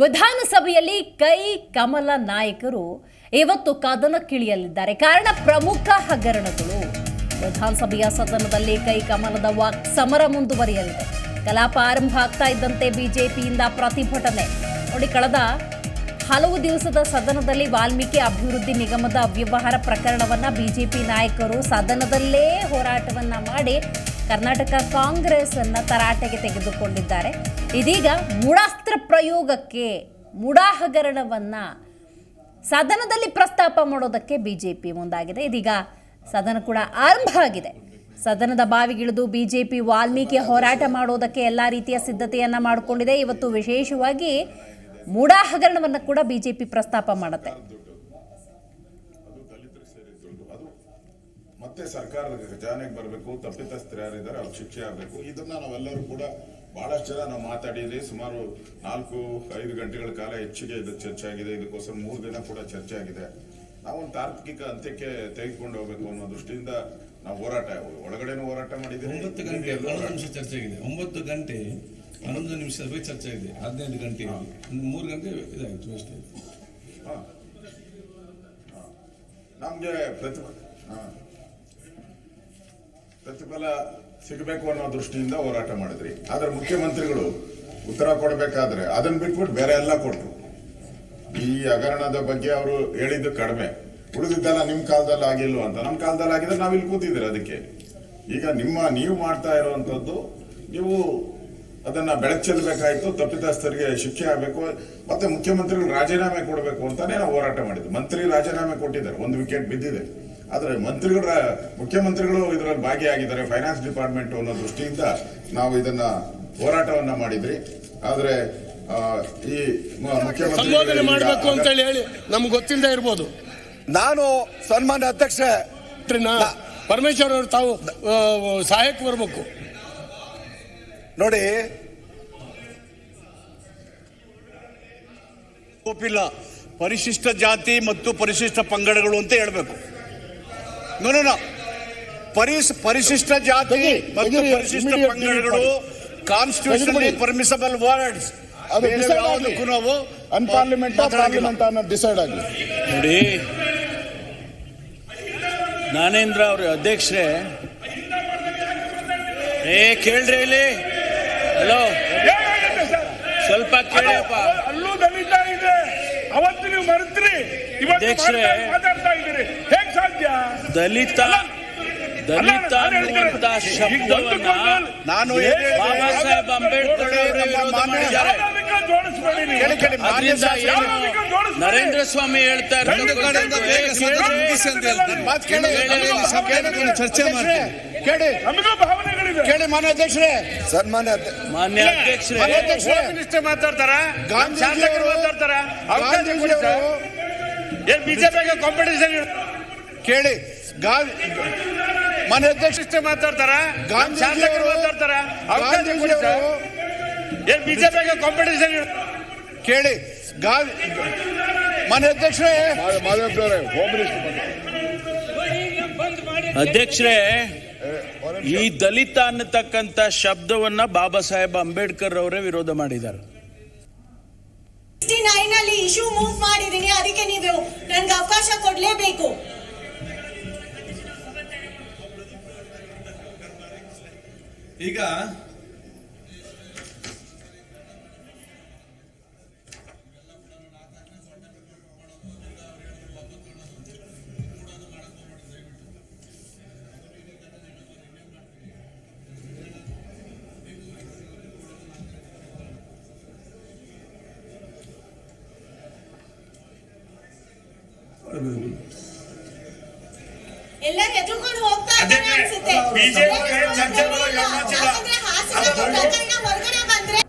ವಿಧಾನಸಭೆಯಲ್ಲಿ ಕೈ ಕಮಲ ನಾಯಕರು ಇವತ್ತು ಕದನಕ್ಕಿಳಿಯಲಿದ್ದಾರೆ. ಕಾರಣ ಪ್ರಮುಖ ಹಗರಣಗಳು. ವಿಧಾನಸಭೆಯ ಸದನದಲ್ಲಿ ಕೈ ಕಮಲದ ವಾಕ್ ಸಮರ ಮುಂದುವರಿಯಲಿದೆ. ಕಲಾಪ ಆರಂಭ ಆಗ್ತಾ ಇದ್ದಂತೆ ಬಿಜೆಪಿಯಿಂದ ಪ್ರತಿಭಟನೆ. ನೋಡಿ, ಕಳೆದ ಹಲವು ದಿವಸದ ಸದನದಲ್ಲಿ ವಾಲ್ಮೀಕಿ ಅಭಿವೃದ್ಧಿ ನಿಗಮದ ಅವ್ಯವಹಾರ ಪ್ರಕರಣವನ್ನ ಬಿಜೆಪಿ ನಾಯಕರು ಸದನದಲ್ಲೇ ಹೋರಾಟವನ್ನ ಮಾಡಿ ಕರ್ನಾಟಕ ಕಾಂಗ್ರೆಸ್ ಅನ್ನ ತರಾಟೆಗೆ ತೆಗೆದುಕೊಂಡಿದ್ದಾರೆ. ಇದೀಗ ಮೂಢಾಸ್ತ್ರ ಪ್ರಯೋಗಕ್ಕೆ ಮೂಢಾ ಹಗರಣವನ್ನ ಸದನದಲ್ಲಿ ಪ್ರಸ್ತಾಪ ಮಾಡೋದಕ್ಕೆ ಬಿ ಜೆ ಪಿ ಮುಂದಾಗಿದೆ. ಇದೀಗ ಸದನ ಕೂಡ ಆರಂಭ ಆಗಿದೆ. ಸದನದ ಬಾವಿಗಿಳಿದು ಬಿ ಜೆ ಪಿ ವಾಲ್ಮೀಕಿ ಹೋರಾಟ ಮಾಡೋದಕ್ಕೆ ಎಲ್ಲ ರೀತಿಯ ಸಿದ್ಧತೆಯನ್ನು ಮಾಡಿಕೊಂಡಿದೆ. ಇವತ್ತು ವಿಶೇಷವಾಗಿ ಮೂಢಾ ಹಗರಣವನ್ನು ಕೂಡ ಪಿ ಪ್ರಸ್ತಾಪ ಮಾಡುತ್ತೆ. ಮತ್ತೆ ಸರ್ಕಾರದ ಖಜಾನೆಗೆ ಬರಬೇಕು, ತಪ್ಪಿತಸ್ಥರು ಯಾರಿದ್ದಾರೆ ಅವ್ರು ಶಿಕ್ಷೆ ಆಗಬೇಕು. ಇದನ್ನ ನಾವೆಲ್ಲರೂ ಕೂಡ ಬಹಳಷ್ಟು ಜನ ನಾವು ಮಾತಾಡಿದ್ರಿ ಸುಮಾರು ನಾಲ್ಕು ಐದು ಗಂಟೆಗಳ ಕಾಲ ಹೆಚ್ಚಿಗೆ ಇದು ಚರ್ಚೆ ಆಗಿದೆ. ಇದಕ್ಕೋಸ್ಕರ ಮೂರು ದಿನ ಕೂಡ ಚರ್ಚೆ ಆಗಿದೆ. ನಾವೊಂದು ತಾರ್ಕಿಕ ಅಂತ್ಯಕ್ಕೆ ತೆಗೆದುಕೊಂಡು ಹೋಗ್ಬೇಕು ಅನ್ನೋ ದೃಷ್ಟಿಯಿಂದ ನಾವು ಹೋರಾಟ ಒಳಗಡೆನೂ ಹೋರಾಟ ಮಾಡಿದ್ದೀವಿ. ಒಂಬತ್ತು ಗಂಟೆ ಹನ್ನೊಂದು ನಿಮಿಷ ಚರ್ಚೆ ಆಗಿದೆ. ಒಂಬತ್ತು ಗಂಟೆ ಹನ್ನೊಂದು ನಿಮಿಷ ಚರ್ಚೆ ಆಗಿದೆ. ಹದಿನೈದು ಗಂಟೆ ಒಂದು ಮೂರು ಗಂಟೆ ಇದಾಯಿತು ಅಷ್ಟೇ. ನಮಗೆ ಹಾ. ನಮಗೆ ನಮ್ಗೆ ಪ್ರತಿಫಲ ಹಾ. ಪ್ರತಿಫಲ ಸಿಗಬೇಕು ಅನ್ನೋ ದೃಷ್ಟಿಯಿಂದ ಹೋರಾಟ ಮಾಡಿದ್ರಿ. ಆದ್ರೆ ಮುಖ್ಯಮಂತ್ರಿಗಳು ಉತ್ತರ ಕೊಡಬೇಕಾದ್ರೆ ಅದನ್ನ ಬಿಟ್ಬಿಟ್ಟು ಬೇರೆ ಎಲ್ಲ ಕೊಟ್ಟರು ಈ ಹಗರಣದ ಬಗ್ಗೆ ಅವರು ಹೇಳಿದ್ದು ಕಡಿಮೆ. ಉಳಿದಿದ್ದೆಲ್ಲ ನಿಮ್ ಕಾಲದಲ್ಲಿ ಆಗಿಲ್ವ ಅಂತ. ನಮ್ಮ ಕಾಲದಲ್ಲಿ ಆಗಿದ್ರೆ ನಾವು ಇಲ್ಲಿ ಕೂತಿದ್ರೆ ಅದಕ್ಕೆ. ಈಗ ನಿಮ್ಮ, ನೀವು ಮಾಡ್ತಾ ಇರುವಂತದ್ದು ನೀವು ಅದನ್ನ ಬೆಳಚಲ್ಬೇಕಾಯ್ತು ತಪ್ಪಿತಸ್ಥರಿಗೆ ಶಿಕ್ಷೆ ಆಗಬೇಕು, ಮತ್ತೆ ಮುಖ್ಯಮಂತ್ರಿಗಳು ರಾಜೀನಾಮೆ ಕೊಡಬೇಕು ಅಂತಾನೆ ನಾವು ಹೋರಾಟ ಮಾಡಿದ್ವಿ ಮಂತ್ರಿ ರಾಜೀನಾಮೆ ಕೊಟ್ಟಿದ್ದಾರೆ. ಒಂದು ವಿಕೆಟ್ ಬಿದ್ದಿದೆ. ಆದ್ರೆ ಮಂತ್ರಿಗಳ ಮುಖ್ಯಮಂತ್ರಿಗಳು ಇದರಲ್ಲಿ ಭಾಗಿಯಾಗಿದ್ದಾರೆ. ಫೈನಾನ್ಸ್ ಡಿಪಾರ್ಟ್ಮೆಂಟ್ ಅನ್ನೋ ದೃಷ್ಟಿಯಿಂದ ನಾವು ಇದನ್ನ ಹೋರಾಟವನ್ನ ಮಾಡಿದ್ರಿ. ಆದರೆ ಈ ಮುಖ್ಯಮಂತ್ರಿ ಮಾಡಬೇಕು ಅಂತ ಹೇಳಿ ಹೇಳಿ ನಮ್ಗೆ ಗೊತ್ತಿಲ್ಲದೆ ಇರ್ಬೋದು. ನಾನು ಸನ್ಮಾನ್ಯ ಅಧ್ಯಕ್ಷ ಪರಮೇಶ್ವರ್ ಅವರು ತಾವು ಸಹಾಯಕ್ಕೆ ಬರಬೇಕು. ನೋಡಿ ಒಪ್ಪಿಲ್ಲ. ಪರಿಶಿಷ್ಟ ಜಾತಿ ಮತ್ತು ಪರಿಶಿಷ್ಟ ಪಂಗಡಗಳು ಅಂತ ಹೇಳ್ಬೇಕು. No no, no. ಪರಿಸ್ ಪರಿಶಿಷ್ಟ ಜಾತಿ ಮತ್ತು ಪರಿಶಿಷ್ಟ ಪಂಗಡಗಳು ಕಾನ್ಸ್ಟಿಟ್ಯೂಷನ್. ಪರ್ಮಿಸಬಲ್ ವರ್ಡ್ಸ್ ಅದು. ಯಾವುದಕ್ಕೂ ನಾವು ಅನ್ಪಾರ್ಲಿಮೆಂಟ್. ಪಾರ್ಲಿಮೆಂಟ್ ಅನ್ನೋದು ಡಿಸೈಡ್ ಆಗಲಿ. ನೋಡಿ. ನಾನೇಂದ್ರ ಅವ್ರ ಅಧ್ಯಕ್ಷರೇ? ಏ ಕೇಳ್ರಿ ಇಲ್ಲಿ. ಹಲೋ. ಸ್ವಲ್ಪ ಕೇಳಪ್ಪ ಅಲ್ಲೂ ದಲಿತ ಇದೆ. ಅವತ್ತು ನೀವು ಮರೆತ್ರಿ. ಇವತ್ತು ಅಧ್ಯಕ್ಷರೇ, ಮಾತಾಡ್ತಾ ಇದ್ದೀರಿ. ದಲಿತ ದಲಿತ ಅನ್ನುವಂತ ಶಬ್ದವನ್ನ ನಾನು ಬಾಬಾ ಸಾಹೇಬ್ ಅಂಬೇಡ್ಕರ್. ನರೇಂದ್ರ ಸ್ವಾಮಿ ಹೇಳ್ತಾ. ಚರ್ಚೆ ಮಾಡಿ ಕೇಳಿ. ಕೇಳಿ ಮಾನ್ಯ ಅಧ್ಯಕ್ಷರೇ. ಸನ್ಮಾನ್ಯ ಮಾನ್ಯ ಅಧ್ಯಕ್ಷರೇ. ಮಾತಾಡ್ತಾರ? ಗಾಂಧಿ ಮಾತಾಡ್ತಾರ? ಏನ್ ಬಿಜೆಪಿಗೆ ಕಾಂಪಿಟೇಷನ್ ಕೇಳಿ. ಮನೆ ಅಧ್ಯಕ್ಷ ಮಾತಾಡ್ತಾರ? ಶಾಸಕರು ಮಾತಾಡ್ತಾರ? ಅವಕಾಶ ಗಾಂಧೀಜಿ ಕೊಡಿ ಸರ್. ಅವರು ಏನ್ ಬಿಜೆಪಿಗೆ ಕಾಂಪಿಟೇಷನ್ ಕೇಳಿ. ಮನೆ ಮಾನ್ಯ ಅಧ್ಯಕ್ಷರೇ ಅಧ್ಯಕ್ಷರೇ ಈ ದಲಿತ ಅನ್ನತಕ್ಕಂಥ ಶಬ್ದವನ್ನ ಬಾಬಾ ಸಾಹೇಬ್ ಅಂಬೇಡ್ಕರ್ ಅವರೇ ವಿರೋಧ ಮಾಡಿದ್ದಾರೆ. ಇಶ್ಯೂ ಮೂವ್ ಮಾಡಿದೀನಿ ಅದಕ್ಕೆ ನೀವು ನನ್ಗೆ ಅವಕಾಶ ಕೊಡ್ಲೇಬೇಕು. ಈಗ ಎಲ್ಲರೂ ಎದುರ್ಕೊಂಡು ಚರ್ಚೆಗಳು ಹೊರಗಡೆ ಬಂದ್ರೆ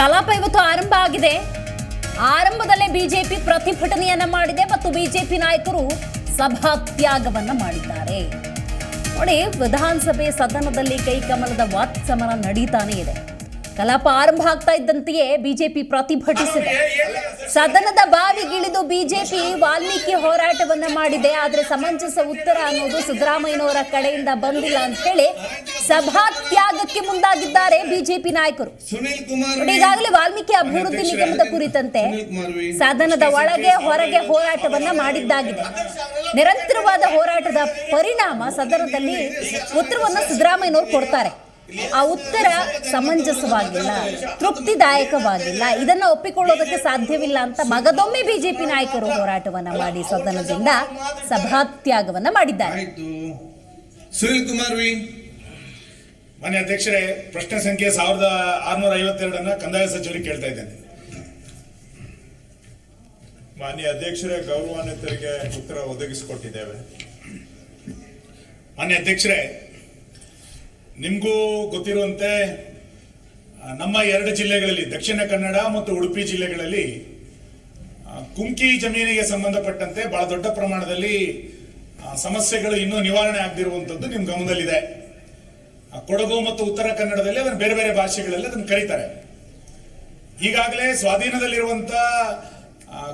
ಕಲಾಪ ಇವತ್ತು ಆರಂಭ ಆಗಿದೆ. ಆರಂಭದಲ್ಲೇ ಬಿಜೆಪಿ ಪ್ರತಿಭಟನೆಯನ್ನ ಮಾಡಿದೆ ಮತ್ತು ಬಿಜೆಪಿ ನಾಯಕರು ಸಭಾತ್ಯಾಗವನ್ನ ಮಾಡಿದ್ದಾರೆ. ನೋಡಿ ವಿಧಾನಸಭೆ ಸದನದಲ್ಲಿ ಕೈಕಮಲದ ವಾತ್ಸಮರ ನಡೀತಾನೆ ಇದೆ. ಕಲಾಪ ಆರಂಭ ಆಗ್ತಾ ಇದ್ದಂತೆಯೇ ಬಿಜೆಪಿ ಪ್ರತಿಭಟಿಸಿದೆ. ಸದನದ ಬಾವಿಗಿಳಿದು ಬಿಜೆಪಿ ವಾಲ್ಮೀಕಿ ಹೋರಾಟವನ್ನ ಮಾಡಿದೆ ಆದ್ರೆ ಸಮಂಜಸ ಉತ್ತರ ಅನ್ನೋದು ಸಿದ್ದರಾಮಯ್ಯನವರ ಕಡೆಯಿಂದ ಬಂದಿಲ್ಲ ಅಂತ ಹೇಳಿ ಸಭಾತ್ಯಾಗಕ್ಕೆ ಮುಂದಾಗಿದ್ದಾರೆ ಬಿಜೆಪಿ ನಾಯಕರು. ಈಗಾಗಲೇ ವಾಲ್ಮೀಕಿ ಅಭಿವೃದ್ಧಿ ನಿಗಮದ ಕುರಿತಂತೆ ಸದನದ ಒಳಗೆ ಹೊರಗೆ ಹೋರಾಟವನ್ನ ಮಾಡಿದ್ದಾಗಿದೆ. ನಿರಂತರವಾದ ಹೋರಾಟದ ಪರಿಣಾಮ ಸದನದಲ್ಲಿ ಉತ್ತರವನ್ನು ಸಿದ್ದರಾಮಯ್ಯನವರು ಕೊಡ್ತಾರೆ. ಆ ಉತ್ತರ ಸಮಂಜಸವಾಗಿಲ್ಲ, ತೃಪ್ತಿದಾಯಕವಾಗಿಲ್ಲ. ಇದನ್ನ ಒಪ್ಪಿಕೊಳ್ಳೋದಕ್ಕೆ ಸಾಧ್ಯವಿಲ್ಲ ಅಂತ ಮಗದೊಮ್ಮೆ ಬಿಜೆಪಿ ನಾಯಕರು ಹೋರಾಟವನ್ನ ಮಾಡಿ ಸದನದಿಂದ ಸಭಾತ್ಯಾಗವನ್ನ ಮಾಡಿದ್ದಾರೆ. ಸುನಿಲ್ ಕುಮಾರ್ ವಿ, ಮಾನ್ಯ ಅಧ್ಯಕ್ಷರೇ, ಪ್ರಶ್ನೆ ಸಂಖ್ಯೆ ಸಾವಿರದ ಆರುನೂರ ಐವತ್ತೆರಡನ್ನ ಕಂದಾಯ ಸಚಿವರಿಗೆ ಕೇಳ್ತಾ ಇದ್ದೇನೆ ಮಾನ್ಯ ಅಧ್ಯಕ್ಷರೇ, ಗೌರವಾನ್ವಿತರಿಗೆ ಉತ್ತರ ಒದಗಿಸಿಕೊಟ್ಟಿದ್ದೇವೆ. ಮಾನ್ಯ ಅಧ್ಯಕ್ಷರೇ ನಿಮಗೂ ಗೊತ್ತಿರುವಂತೆ ನಮ್ಮ ಎರಡು ಜಿಲ್ಲೆಗಳಲ್ಲಿ, ದಕ್ಷಿಣ ಕನ್ನಡ ಮತ್ತು ಉಡುಪಿ ಜಿಲ್ಲೆಗಳಲ್ಲಿ ಕುಂಕಿ ಜಮೀನಿಗೆ ಸಂಬಂಧಪಟ್ಟಂತೆ ಬಹಳ ದೊಡ್ಡ ಪ್ರಮಾಣದಲ್ಲಿ ಸಮಸ್ಯೆಗಳು ಇನ್ನೂ ನಿವಾರಣೆ ಆಗದಿರುವಂತದ್ದು ನಿಮ್ಮ ಗಮನದಲ್ಲಿದೆ. ಕೊಡಗು ಮತ್ತು ಉತ್ತರ ಕನ್ನಡದಲ್ಲಿ ಅದನ್ನು ಬೇರೆ ಬೇರೆ ಭಾಷೆಗಳಲ್ಲಿ ಅದನ್ನು ಕರೀತಾರೆ. ಈಗಾಗಲೇ ಸ್ವಾಧೀನದಲ್ಲಿರುವಂತ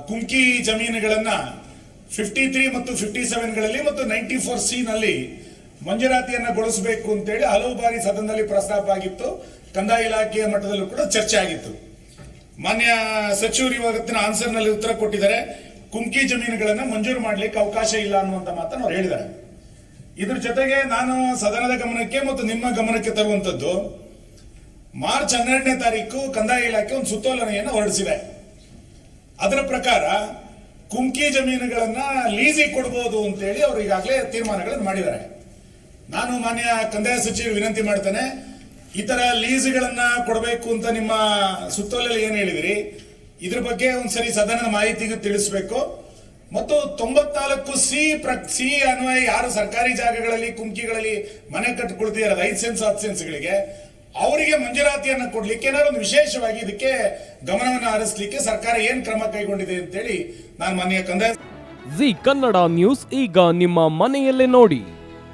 ಕುಂಕಿ ಜಮೀನುಗಳನ್ನ ಫಿಫ್ಟಿ ತ್ರೀ ಮತ್ತು ಫಿಫ್ಟಿ ಸೆವೆನ್ಗಳಲ್ಲಿ ಮತ್ತು ನೈಂಟಿ ಫೋರ್ ಸಿ ನಲ್ಲಿ ಮಂಜೂರಾತಿಯನ್ನ ಗೊಳಿಸಬೇಕು ಅಂತೇಳಿ ಹಲವು ಬಾರಿ ಸದನದಲ್ಲಿ ಪ್ರಸ್ತಾಪ ಆಗಿತ್ತು. ಕಂದಾಯ ಇಲಾಖೆಯ ಮಟ್ಟದಲ್ಲೂ ಕೂಡ ಚರ್ಚೆ ಆಗಿತ್ತು. ಮಾನ್ಯ ಸಚಿವರು ಇವತ್ತಿನ ಆನ್ಸರ್ನಲ್ಲಿ ಉತ್ತರ ಕೊಟ್ಟಿದ್ದಾರೆ. ಕುಮ್ಕಿ ಜಮೀನುಗಳನ್ನು ಮಂಜೂರು ಮಾಡ್ಲಿಕ್ಕೆ ಅವಕಾಶ ಇಲ್ಲ ಅನ್ನುವಂತ ಮಾತನ್ನು ಅವ್ರು ಹೇಳಿದ್ದಾರೆ. ಇದ್ರ ಜೊತೆಗೆ ನಾನು ಸದನದ ಗಮನಕ್ಕೆ ಮತ್ತು ನಿಮ್ಮ ಗಮನಕ್ಕೆ ತರುವಂತದ್ದು ಮಾರ್ಚ್ ಹನ್ನೆರಡನೇ ತಾರೀಕು ಕಂದಾಯ ಇಲಾಖೆ ಒಂದು ಸುತ್ತೋಲನೆಯನ್ನು ಹೊರಡಿಸಿದೆ. ಅದರ ಪ್ರಕಾರ ಕುಮ್ಕಿ ಜಮೀನುಗಳನ್ನ ಲೀಸಿಗೆ ಕೊಡಬಹುದು ಅಂತೇಳಿ ಅವರು ಈಗಾಗಲೇ ತೀರ್ಮಾನಗಳನ್ನು ಮಾಡಿದ್ದಾರೆ. ನಾನು ಮಾನ್ಯ ಕಂದಾಯ ಸಚಿವರು ವಿನಂತಿ ಮಾಡ್ತೇನೆ, ಈ ತರ ಲೀಸ್ಗಳನ್ನ ಕೊಡಬೇಕು ಅಂತ ನಿಮ್ಮ ಸುತ್ತೋಲೆಯಲ್ಲಿ ಏನ್ ಹೇಳಿದಿರಿ? ಇದ್ರ ಬಗ್ಗೆ ಒಂದ್ಸರಿ ಸದನದ ಮಾಹಿತಿಗೂ ತಿಳಿಸಬೇಕು. ಮತ್ತು ತೊಂಬತ್ನಾಲ್ಕು ಸಿ ಪ್ರ ಸಿ ಅನ್ವಯ ಯಾರು ಸರ್ಕಾರಿ ಜಾಗಗಳಲ್ಲಿ ಕುಮ್ಕಿಗಳಲ್ಲಿ ಮನೆ ಕಟ್ಕೊಳ್ತಿದ್ದಾರೆ ಐದು ಸೆನ್ಸ್, ಹತ್ತು ಸೆನ್ಸ್ಗಳಿಗೆ, ಅವರಿಗೆ ಮಂಜೂರಾತಿಯನ್ನು ಕೊಡ್ಲಿಕ್ಕೆ ಏನಾದ್ರು ಒಂದು ವಿಶೇಷವಾಗಿ ಇದಕ್ಕೆ ಗಮನವನ್ನು ಹರಿಸಲಿಕ್ಕೆ ಸರ್ಕಾರ ಏನ್ ಕ್ರಮ ಕೈಗೊಂಡಿದೆ ಅಂತೇಳಿ ನಾನು ಮಾನ್ಯ ಕಂದಾಯ ಜಿ ಕನ್ನಡ ನ್ಯೂಸ್, ಈಗ ನಿಮ್ಮ ಮನೆಯಲ್ಲೇ ನೋಡಿ.